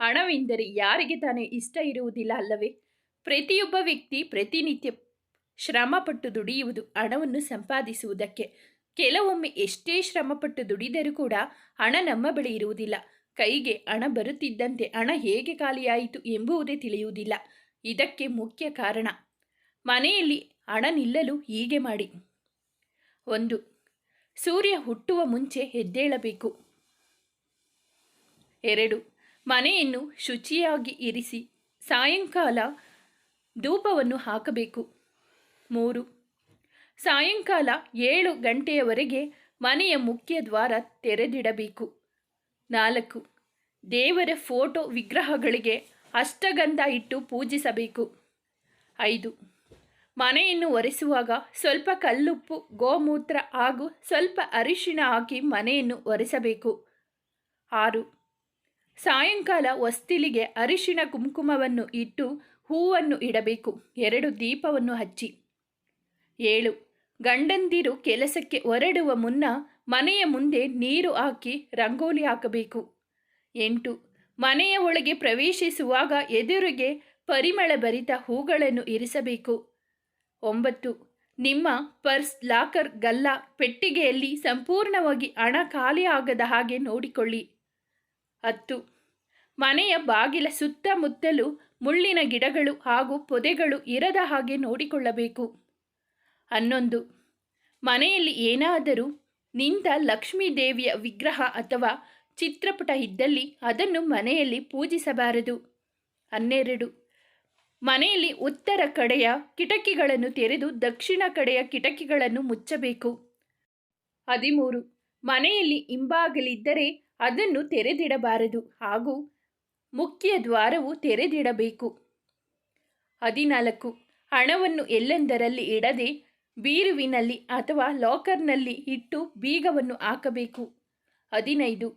ಹಣವೆಂದರೆ ಯಾರಿಗೆ ತಾನೇ ಇಷ್ಟ ಇರುವುದಿಲ್ಲ ಅಲ್ಲವೇ? ಪ್ರತಿಯೊಬ್ಬ ವ್ಯಕ್ತಿ ಪ್ರತಿನಿತ್ಯ ಶ್ರಮಪಟ್ಟು ದುಡಿಯುವುದು ಹಣವನ್ನು ಸಂಪಾದಿಸುವುದಕ್ಕೆ. ಕೆಲವೊಮ್ಮೆ ಎಷ್ಟೇ ಶ್ರಮಪಟ್ಟು ದುಡಿದರೂ ಕೂಡ ಹಣ ನಮ್ಮ ಬಳಿ ಇರುವುದಿಲ್ಲ. ಕೈಗೆ ಹಣ ಬರುತ್ತಿದ್ದಂತೆ ಹಣ ಹೇಗೆ ಖಾಲಿಯಾಯಿತು ಎಂಬುವುದೇ ತಿಳಿಯುವುದಿಲ್ಲ. ಇದಕ್ಕೆ ಮುಖ್ಯ ಕಾರಣ, ಮನೆಯಲ್ಲಿ ಹಣ ನಿಲ್ಲಲು ಹೀಗೆ ಮಾಡಿ. ಒಂದು, ಸೂರ್ಯ ಹುಟ್ಟುವ ಮುಂಚೆ ಎದ್ದೇಳಬೇಕು. ಎರಡು ಮನೆಯನ್ನು ಶುಚಿಯಾಗಿ ಇರಿಸಿ ಸಾಯಂಕಾಲ ಧೂಪವನ್ನು ಹಾಕಬೇಕು. ಮೂರು, ಸಾಯಂಕಾಲ ಏಳು ಗಂಟೆಯವರೆಗೆ ಮನೆಯ ಮುಖ್ಯ ದ್ವಾರ ತೆರೆದಿಡಬೇಕು. ನಾಲ್ಕು, ದೇವರ ಫೋಟೋ ವಿಗ್ರಹಗಳಿಗೆ ಅಷ್ಟಗಂಧ ಇಟ್ಟು ಪೂಜಿಸಬೇಕು. ಐದು, ಮನೆಯನ್ನು ಒರೆಸುವಾಗ ಸ್ವಲ್ಪ ಕಲ್ಲುಪ್ಪು, ಗೋಮೂತ್ರ ಹಾಗೂ ಸ್ವಲ್ಪ ಅರಿಶಿಣ ಹಾಕಿ ಮನೆಯನ್ನು ಒರೆಸಬೇಕು. ಆರು ಸಾಯಂಕಾಲ ವಸ್ತಿಲಿಗೆ ಅರಿಶಿಣ ಕುಂಕುಮವನ್ನು ಇಟ್ಟು ಹೂವನ್ನು ಇಡಬೇಕು. ಎರಡು ದೀಪವನ್ನು ಹಚ್ಚಿ. ಏಳು. ಗಂಡಂದಿರು ಕೆಲಸಕ್ಕೆ ಹೊರಡುವ ಮುನ್ನ ಮನೆಯ ಮುಂದೆ ನೀರು ಹಾಕಿ ರಂಗೋಲಿ ಹಾಕಬೇಕು. ಎಂಟು. ಮನೆಯ ಒಳಗೆ ಪ್ರವೇಶಿಸುವಾಗ ಎದುರಿಗೆ ಪರಿಮಳ ಭರಿತ ಹೂಗಳನ್ನು ಇರಿಸಬೇಕು. ಒಂಬತ್ತು. ನಿಮ್ಮ ಪರ್ಸ್, ಲಾಕರ್, ಗಲ್ಲ, ಪೆಟ್ಟಿಗೆಯಲ್ಲಿ ಸಂಪೂರ್ಣವಾಗಿ ಹಣ ಖಾಲಿ ಆಗದ ಹಾಗೆ ನೋಡಿಕೊಳ್ಳಿ. ಹತ್ತು. ಮನೆಯ ಬಾಗಿಲ ಸುತ್ತಮುತ್ತಲು ಮುಳ್ಳಿನ ಗಿಡಗಳು ಹಾಗೂ ಪೊದೆಗಳು ಇರದ ಹಾಗೆ ನೋಡಿಕೊಳ್ಳಬೇಕು. ಹನ್ನೊಂದು. ಮನೆಯಲ್ಲಿ ಏನಾದರೂ ನಿಂತ ಲಕ್ಷ್ಮೀ ದೇವಿಯ ವಿಗ್ರಹ ಅಥವಾ ಚಿತ್ರಪಟ ಇದ್ದಲ್ಲಿ ಅದನ್ನು ಮನೆಯಲ್ಲಿ ಪೂಜಿಸಬಾರದು. ಹನ್ನೆರಡು. ಮನೆಯಲ್ಲಿ ಉತ್ತರ ಕಡೆಯ ಕಿಟಕಿಗಳನ್ನು ತೆರೆದು ದಕ್ಷಿಣ ಕಡೆಯ ಕಿಟಕಿಗಳನ್ನು ಮುಚ್ಚಬೇಕು. ಹದಿಮೂರು. ಮನೆಯಲ್ಲಿ ಹಿಂಬಾಗಲಿದ್ದರೆ ಅದನ್ನು ತೆರೆದಿಡಬಾರದು ಹಾಗೂ ಮುಖ್ಯ ದ್ವಾರವು ತೆರೆದಿಡಬೇಕು. ಹದಿನಾಲ್ಕು. ಹಣವನ್ನು ಎಲ್ಲೆಂದರಲ್ಲಿ ಇಡದೆ ಬೀರುವಿನಲ್ಲಿ ಅಥವಾ ಲಾಕರ್ನಲ್ಲಿ ಇಟ್ಟು ಬೀಗವನ್ನು ಹಾಕಬೇಕು. ಹದಿನೈದು.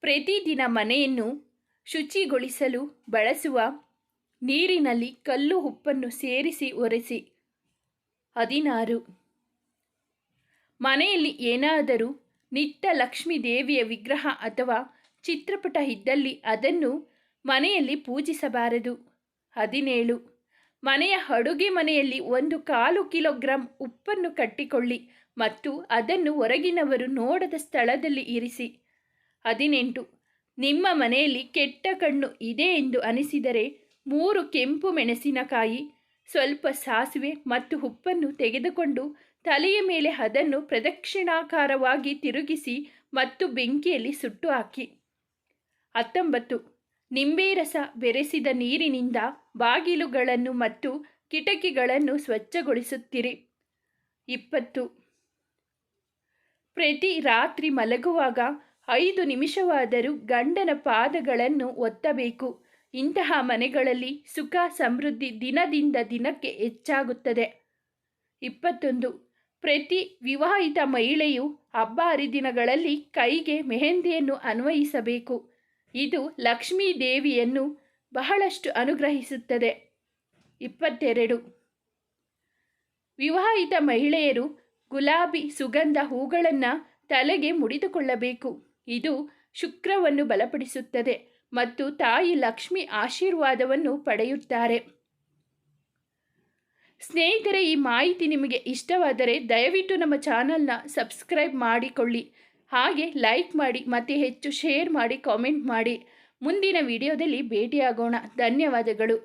ಪ್ರತಿದಿನ ಮನೆಯನ್ನು ಶುಚಿಗೊಳಿಸಲು ಬಳಸುವ ನೀರಿನಲ್ಲಿ ಕಲ್ಲು ಉಪ್ಪನ್ನು ಸೇರಿಸಿ ಒರೆಸಿ. ಹದಿನಾರು. ಮನೆಯಲ್ಲಿ ಏನಾದರೂ ನಿಟ್ಟ ಲಕ್ಷ್ಮೀ ದೇವಿಯ ವಿಗ್ರಹ ಅಥವಾ ಚಿತ್ರಪಟ ಇದ್ದಲ್ಲಿ ಅದನ್ನು ಮನೆಯಲ್ಲಿ ಪೂಜಿಸಬಾರದು. ಹದಿನೇಳು. ಮನೆಯ ಅಡುಗೆ ಮನೆಯಲ್ಲಿ ಒಂದು ಕಾಲು ಕಿಲೋಗ್ರಾಂ ಉಪ್ಪನ್ನು ಕಟ್ಟಿಕೊಳ್ಳಿ ಮತ್ತು ಅದನ್ನು ಹೊರಗಿನವರು ನೋಡದ ಸ್ಥಳದಲ್ಲಿ ಇರಿಸಿ. ಹದಿನೆಂಟು. ನಿಮ್ಮ ಮನೆಯಲ್ಲಿ ಕೆಟ್ಟ ಕಣ್ಣು ಇದೆ ಎಂದು ಅನಿಸಿದರೆ ಮೂರು ಕೆಂಪು ಮೆಣಸಿನಕಾಯಿ, ಸ್ವಲ್ಪ ಸಾಸಿವೆ ಮತ್ತು ಉಪ್ಪನ್ನು ತೆಗೆದುಕೊಂಡು ತಲೆಯ ಮೇಲೆ ಅದನ್ನು ಪ್ರದಕ್ಷಿಣಾಕಾರವಾಗಿ ತಿರುಗಿಸಿ ಮತ್ತು ಬೆಂಕಿಯಲ್ಲಿ ಸುಟ್ಟು ಹಾಕಿ. ಹತ್ತೊಂಬತ್ತು. ನಿಂಬೆ ರಸ ಬೆರೆಸಿದ ನೀರಿನಿಂದ ಬಾಗಿಲುಗಳನ್ನು ಮತ್ತು ಕಿಟಕಿಗಳನ್ನು ಸ್ವಚ್ಛಗೊಳಿಸುತ್ತಿರಿ. ಇಪ್ಪತ್ತು. ಪ್ರತಿ ರಾತ್ರಿ ಮಲಗುವಾಗ ಐದು ನಿಮಿಷವಾದರೂ ಗಂಡನ ಪಾದಗಳನ್ನು ಒತ್ತಬೇಕು. ಇಂತಹ ಮನೆಗಳಲ್ಲಿ ಸುಖ ಸಮೃದ್ಧಿ ದಿನದಿಂದ ದಿನಕ್ಕೆ ಹೆಚ್ಚಾಗುತ್ತದೆ. ಇಪ್ಪತ್ತೊಂದು. ಪ್ರತಿ ವಿವಾಹಿತ ಮಹಿಳೆಯು ಹಬ್ಬ ಹರಿದಿನಗಳಲ್ಲಿ ಕೈಗೆ ಮೆಹಂದಿಯನ್ನು ಅನ್ವಯಿಸಬೇಕು. ಇದು ಲಕ್ಷ್ಮೀ ದೇವಿಯನ್ನು ಬಹಳಷ್ಟು ಅನುಗ್ರಹಿಸುತ್ತದೆ. ಇಪ್ಪತ್ತೆರಡು. ವಿವಾಹಿತ ಮಹಿಳೆಯರು ಗುಲಾಬಿ ಸುಗಂಧ ಹೂಗಳನ್ನು ತಲೆಗೆ ಮುಡಿದುಕೊಳ್ಳಬೇಕು. ಇದು ಶುಕ್ರವನ್ನು ಬಲಪಡಿಸುತ್ತದೆ ಮತ್ತು ತಾಯಿ ಲಕ್ಷ್ಮಿ ಆಶೀರ್ವಾದವನ್ನು ಪಡೆಯುತ್ತಾರೆ. ಸ್ನೇಹಿತರೆ, ಈ ಮಾಹಿತಿ ನಿಮಗೆ ಇಷ್ಟವಾದರೆ ದಯವಿಟ್ಟು ನಮ್ಮ ಚಾನಲ್ನ ಸಬ್ಸ್ಕ್ರೈಬ್ ಮಾಡಿಕೊಳ್ಳಿ. ಹಾಗೆ ಲೈಕ್ ಮಾಡಿ, ಮತ್ತು ಹೆಚ್ಚು ಶೇರ್ ಮಾಡಿ, ಕಾಮೆಂಟ್ ಮಾಡಿ. ಮುಂದಿನ ವಿಡಿಯೋದಲ್ಲಿ ಭೇಟಿಯಾಗೋಣ. ಧನ್ಯವಾದಗಳು.